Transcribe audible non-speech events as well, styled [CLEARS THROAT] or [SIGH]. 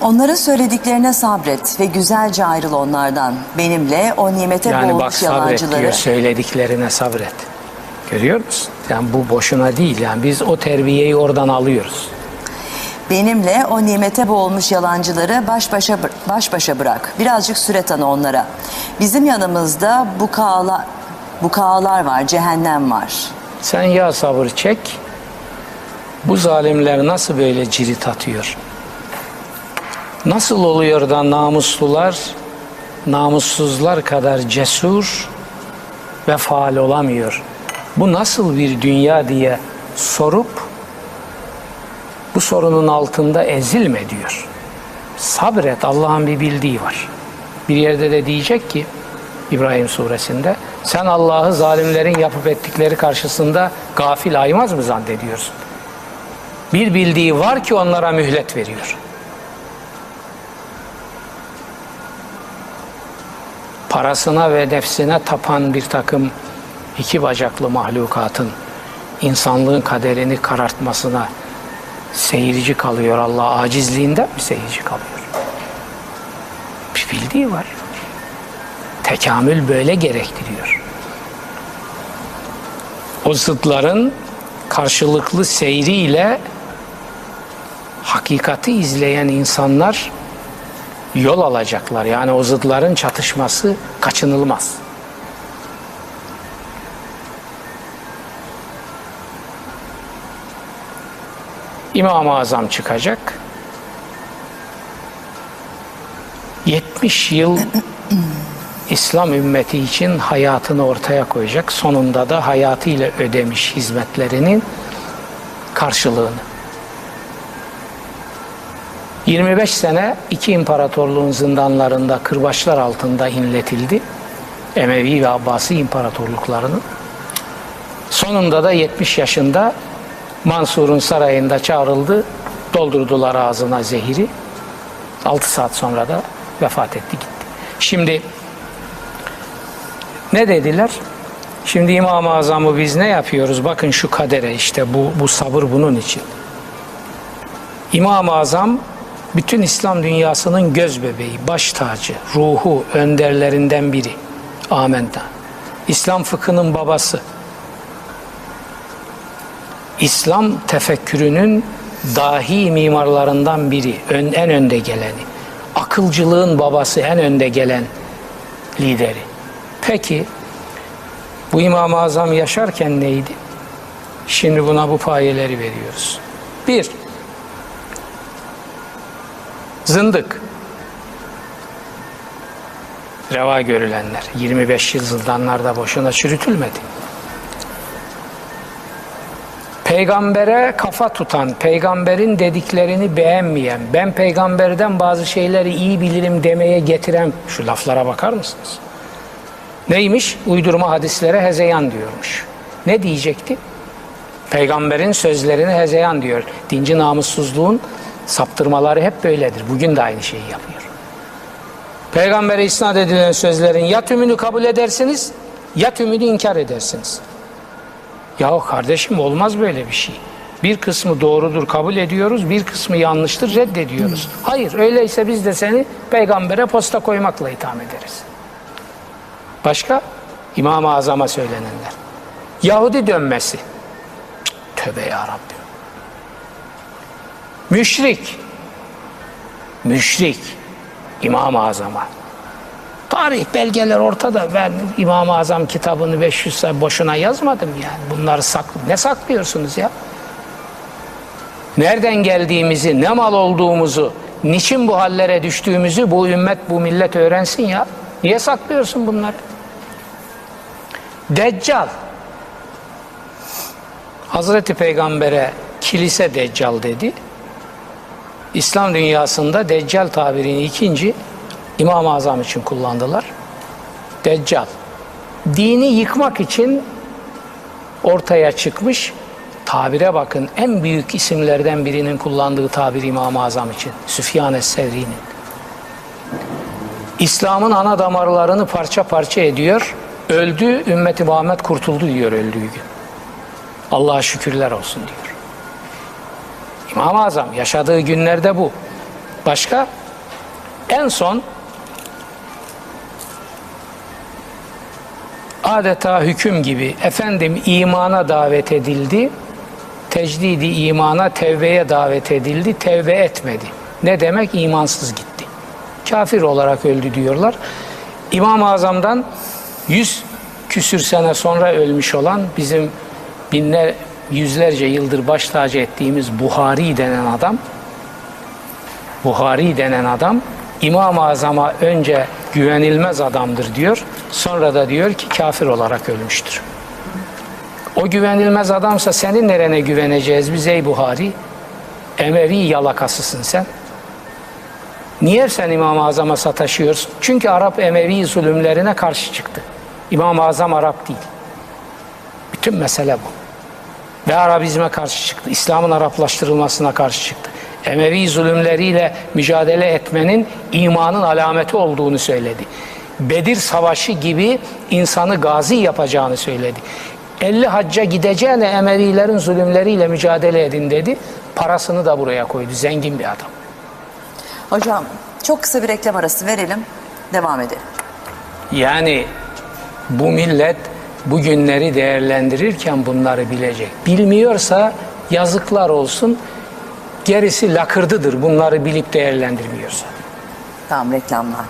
Onların söylediklerine sabret ve güzelce ayrıl onlardan. Benimle o nimete Yani bak boğulmuş sabret yalancıları. diyor söylediklerine sabret. Görüyor musun? Yani bu boşuna değil. Yani biz o terbiyeyi oradan alıyoruz. Benimle o nimete boğulmuş yalancıları baş başa baş başa bırak. Birazcık süre tanı onlara. Bizim yanımızda bukağalar, bukağalar var, cehennem var. Sen ya sabır çek. Bu zalimler nasıl böyle cirit atıyor? Nasıl oluyor da namuslular namussuzlar kadar cesur ve faal olamıyor? Bu nasıl bir dünya diye sorup bu sorunun altında ezilme diyor. Sabret Allah'ın bir bildiği var. Bir yerde de diyecek ki İbrahim suresinde sen Allah'ı zalimlerin yapıp ettikleri karşısında gafil aymaz mı zannediyorsun? Bir bildiği var ki onlara mühlet veriyor. Parasına ve nefsine tapan bir takım iki bacaklı mahlukatın insanlığın kaderini karartmasına seyirci kalıyor Allah acizliğinden mi seyirci kalıyor? Bir bildiği var. Tekamül böyle gerektiriyor. O zıtların karşılıklı seyriyle hakikati izleyen insanlar yol alacaklar. Yani o zıtların çatışması kaçınılmaz. İmam-ı Azam çıkacak. 70 yıl [CLEARS THROAT] İslam ümmeti için hayatını ortaya koyacak. Sonunda da hayatıyla ödemiş hizmetlerinin karşılığını. 25 sene iki imparatorluğun zindanlarında kırbaçlar altında inletildi. Emevi ve Abbasi imparatorluklarının. Sonunda da 70 yaşında Mansur'un sarayında çağrıldı. Doldurdular ağzına zehiri. 6 saat sonra da vefat etti gitti. Şimdi ne dediler? Şimdi İmam-ı Azam'ı biz ne yapıyoruz? Bakın şu kadere işte bu, bu sabır bunun için. İmam-ı Azam bütün İslam dünyasının göz bebeği, baş tacı, ruhu, önderlerinden biri. Amenna. İslam fıkhının babası. İslam tefekkürünün dahi mimarlarından biri, ön, en önde geleni. Akılcılığın babası, en önde gelen lideri. Peki bu İmam-ı Azam yaşarken neydi? Şimdi buna bu payeleri veriyoruz. Bir, zındık. Reva görülenler. 25 yıl zindanlarda boşuna çürütülmedi. Peygambere kafa tutan, peygamberin dediklerini beğenmeyen, ben peygamberden bazı şeyleri iyi bilirim demeye getiren şu laflara bakar mısınız? Neymiş? Uydurma hadislere hezeyan diyormuş. Ne diyecekti? Peygamberin sözlerini hezeyan diyor. Dinci namussuzluğun saptırmaları hep böyledir. Bugün de aynı şeyi yapıyor. Peygambere isnat edilen sözlerin ya tümünü kabul edersiniz ya tümünü inkar edersiniz. Yahu kardeşim olmaz böyle bir şey. Bir kısmı doğrudur kabul ediyoruz, bir kısmı yanlıştır reddediyoruz. Hayır öyleyse biz de seni peygambere posta koymakla itham ederiz. Başka? İmam-ı Azam'a söylenenler. Yahudi dönmesi. Tövbe ya Rabbi. Müşrik. Müşrik. İmam-ı Azam'a. Tarih belgeler ortada. Ben İmam-ı Azam kitabını 500 sene boşuna yazmadım yani. Bunları saklı. Ne saklıyorsunuz ya? Nereden geldiğimizi, ne mal olduğumuzu, niçin bu hallere düştüğümüzü bu ümmet, bu millet öğrensin ya. Niye saklıyorsun bunları? Deccal. Hazreti Peygamber'e kilise deccal dedi. İslam dünyasında deccal tabirini ikinci İmam-ı Azam için kullandılar. Deccal. Dini yıkmak için ortaya çıkmış tabire bakın en büyük isimlerden birinin kullandığı tabir İmam-ı Azam için. Süfyan Es-Sevri'nin. İslam'ın ana damarlarını parça parça ediyor. Öldü, ümmeti Muhammed kurtuldu diyor öldüğü gün. Allah'a şükürler olsun diyor. İmam-ı Azam yaşadığı günlerde bu. Başka? En son adeta hüküm gibi efendim imana davet edildi. Tecdidi imana, tevbeye davet edildi. Tevbe etmedi. Ne demek? imansız gitti. Kafir olarak öldü diyorlar. İmam-ı Azam'dan 100 küsür sene sonra ölmüş olan bizim binler, yüzlerce yıldır baş tacı ettiğimiz Buhari denen adam Buhari denen adam İmam-ı Azam'a önce güvenilmez adamdır diyor. Sonra da diyor ki kafir olarak ölmüştür. O güvenilmez adamsa senin nerene güveneceğiz biz ey Buhari? Emevi yalakasısın sen. Niye sen İmam-ı Azam'a sataşıyorsun? Çünkü Arap Emevi zulümlerine karşı çıktı. İmam-ı Azam Arap değil. Bütün mesele bu. Ve Arabizme karşı çıktı. İslam'ın Araplaştırılmasına karşı çıktı. Emevi zulümleriyle mücadele etmenin imanın alameti olduğunu söyledi. Bedir Savaşı gibi insanı gazi yapacağını söyledi. 50 hacca gideceğine Emevilerin zulümleriyle mücadele edin dedi. Parasını da buraya koydu. Zengin bir adam. Hocam çok kısa bir reklam arası verelim. Devam edelim. Yani bu millet bu günleri değerlendirirken bunları bilecek. Bilmiyorsa yazıklar olsun. Gerisi lakırdıdır bunları bilip değerlendirmiyorsa. Tamam reklamlar.